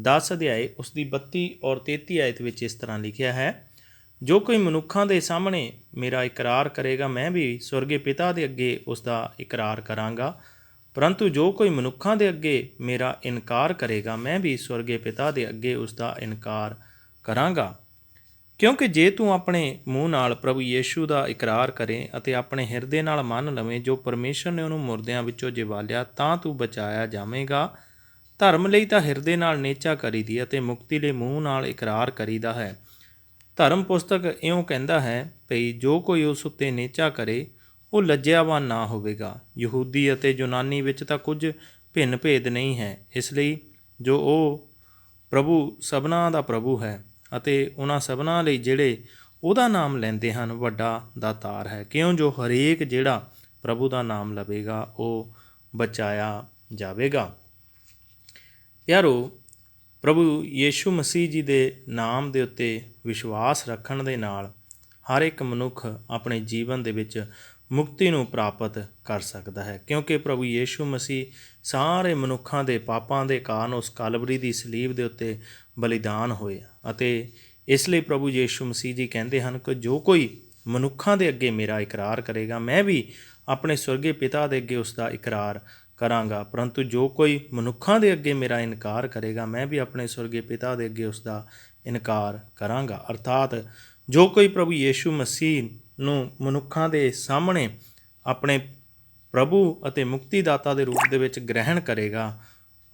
10 ਅਧਿਆਏ ਉਸ ਦੀ 32 ਔਰ 33 ਆਇਤ ਵਿੱਚ ਇਸ ਤਰ੍ਹਾਂ ਲਿਖਿਆ ਹੈ, ਜੋ ਕੋਈ ਮਨੁੱਖਾਂ ਦੇ ਸਾਹਮਣੇ ਮੇਰਾ ਇਕਰਾਰ ਕਰੇਗਾ, ਮੈਂ ਵੀ ਸਵਰਗੇ ਪਿਤਾ ਦੇ ਅੱਗੇ ਉਸ ਦਾ ਇਕਰਾਰ ਕਰਾਂਗਾ। ਪਰੰਤੂ ਜੋ ਕੋਈ ਮਨੁੱਖਾਂ ਦੇ ਅੱਗੇ ਮੇਰਾ ਇਨਕਾਰ ਕਰੇਗਾ, ਮੈਂ ਵੀ ਸਵਰਗੇ ਪਿਤਾ ਦੇ ਅੱਗੇ ਉਸ ਦਾ ਇਨਕਾਰ ਕਰਾਂਗਾ। ਕਿਉਂਕਿ ਜੇ ਤੂੰ ਆਪਣੇ ਮੂੰਹ ਨਾਲ ਪ੍ਰਭੂ ਯੀਸ਼ੂ ਦਾ ਇਕਰਾਰ ਕਰੇ ਅਤੇ ਆਪਣੇ ਹਿਰਦੇ ਨਾਲ ਮੰਨ ਲਵੇਂ, ਜੋ ਪਰਮੇਸ਼ਰ ਨੇ ਉਹਨੂੰ ਮੁਰਦਿਆਂ ਵਿੱਚੋਂ ਜਿਵਾਲਿਆ ਤਾਂ ਤੂੰ ਬਚਾਇਆ ਜਾਵੇਂਗਾ। ਧਰਮ ਲਈ ਤਾਂ ਹਿਰਦੇ ਨਾਲ ਨੇਚਾ ਕਰੀਦੀ ਅਤੇ ਮੁਕਤੀ ਲਈ ਮੂੰਹ ਨਾਲ ਇਕਰਾਰ ਕਰੀਦਾ ਹੈ। ਧਰਮ ਪੁਸਤਕ ਇਉਂ ਕਹਿੰਦਾ ਹੈ, ਭਈ ਜੋ ਕੋਈ ਉਸ ਉੱਤੇ ਨੇਚਾ ਕਰੇ, ਉਹ ਲੱਜਿਆਵਾਨ ਨਾ ਹੋਵੇਗਾ। ਯਹੂਦੀ ਅਤੇ ਯੂਨਾਨੀ ਵਿੱਚ ਤਾਂ ਕੁਝ ਭਿੰਨ ਭੇਦ ਨਹੀਂ ਹੈ। ਇਸ ਲਈ ਜੋ ਉਹ ਪ੍ਰਭੂ ਸਭਨਾ ਦਾ ਪ੍ਰਭੂ ਹੈ ਅਤੇ ਉਹਨਾਂ ਸਭਨਾ ਲਈ ਜਿਹੜੇ ਉਹਦਾ ਨਾਮ ਲੈਂਦੇ ਹਨ, ਵੱਡਾ ਦਾਤਾਰ ਹੈ। ਕਿਉਂ ਜੋ ਹਰੇਕ ਜਿਹੜਾ ਪ੍ਰਭੂ ਦਾ ਨਾਮ ਲਵੇਗਾ, ਉਹ ਬਚਾਇਆ ਜਾਵੇਗਾ। ਪਿਆਰੋ ਪ੍ਰਭੂ ਯੀਸ਼ੂ ਮਸੀਹ ਜੀ ਦੇ ਨਾਮ ਦੇ ਉੱਤੇ ਵਿਸ਼ਵਾਸ ਰੱਖਣ ਦੇ ਨਾਲ ਹਰ ਇੱਕ ਮਨੁੱਖ ਆਪਣੇ ਜੀਵਨ ਦੇ ਵਿੱਚ ਮੁਕਤੀ ਨੂੰ ਪ੍ਰਾਪਤ ਕਰ ਸਕਦਾ ਹੈ। ਕਿਉਂਕਿ ਪ੍ਰਭੂ ਯੀਸ਼ੂ ਮਸੀਹ ਸਾਰੇ ਮਨੁੱਖਾਂ ਦੇ ਪਾਪਾਂ ਦੇ ਕਾਰਨ ਉਸ ਕਲਵਰੀ ਦੀ ਸਲੀਬ ਦੇ ਉੱਤੇ ਬਲੀਦਾਨ ਹੋਏ ਅਤੇ ਇਸ ਲਈ ਪ੍ਰਭੂ ਯੀਸ਼ੂ ਮਸੀਹ ਜੀ ਕਹਿੰਦੇ ਹਨ ਕਿ ਜੋ ਕੋਈ ਮਨੁੱਖਾਂ ਦੇ ਅੱਗੇ ਮੇਰਾ ਇਕਰਾਰ ਕਰੇਗਾ, ਮੈਂ ਵੀ ਆਪਣੇ ਸਵਰਗੀ ਪਿਤਾ ਦੇ ਅੱਗੇ ਉਸ ਦਾ ਇਕਰਾਰ ਕਰਾਂਗਾ, ਪਰੰਤੂ ਜੋ ਕੋਈ ਮਨੁੱਖਾਂ ਦੇ ਅੱਗੇ ਮੇਰਾ ਇਨਕਾਰ ਕਰੇਗਾ, ਮੈਂ ਵੀ ਆਪਣੇ ਸਵਰਗੀ ਪਿਤਾ ਦੇ ਅੱਗੇ ਉਸ ਦਾ ਇਨਕਾਰ ਕਰਾਂਗਾ। ਅਰਥਾਤ ਜੋ ਕੋਈ ਪ੍ਰਭੂ ਯੀਸ਼ੂ ਮਸੀਹ ਨੂੰ ਮਨੁੱਖਾਂ ਦੇ ਸਾਹਮਣੇ ਆਪਣੇ ਪ੍ਰਭੂ ਅਤੇ ਮੁਕਤੀਦਾਤਾ ਦੇ ਰੂਪ ਦੇ ਵਿੱਚ ਗ੍ਰਹਿਣ ਕਰੇਗਾ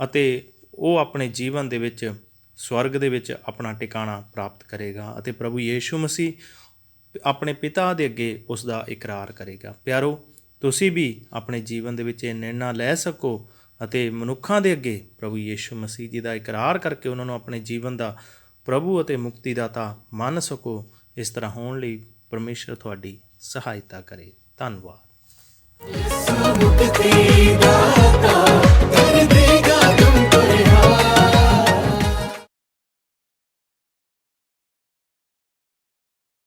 ਅਤੇ ਉਹ ਆਪਣੇ ਜੀਵਨ ਦੇ ਵਿੱਚ, ਸਵਰਗ ਦੇ ਵਿੱਚ ਆਪਣਾ ਟਿਕਾਣਾ ਪ੍ਰਾਪਤ ਕਰੇਗਾ ਅਤੇ ਪ੍ਰਭੂ ਯੀਸ਼ੂ ਮਸੀਹ ਆਪਣੇ ਪਿਤਾ ਦੇ ਅੱਗੇ ਉਸ ਦਾ ਇਕਰਾਰ ਕਰੇਗਾ। ਪਿਆਰੋ ਤੁਸੀਂ ਵੀ ਆਪਣੇ ਜੀਵਨ ਦੇ ਵਿੱਚ ਇਹ ਨਿਰਣਾ ਲੈ ਸਕੋ ਅਤੇ ਮਨੁੱਖਾਂ ਦੇ ਅੱਗੇ ਪ੍ਰਭੂ ਯੀਸ਼ੂ ਮਸੀਹ ਜੀ ਦਾ ਇਕਰਾਰ ਕਰਕੇ ਉਹਨਾਂ ਨੂੰ ਆਪਣੇ ਜੀਵਨ ਦਾ ਪ੍ਰਭੂ ਅਤੇ ਮੁਕਤੀ ਦਾਤਾ ਮੰਨ ਸਕੋ, ਇਸ ਤਰ੍ਹਾਂ ਹੋਣ ਲਈ ਪਰਮੇਸ਼ਰ ਤੁਹਾਡੀ ਸਹਾਇਤਾ ਕਰੇ। ਧੰਨਵਾਦ।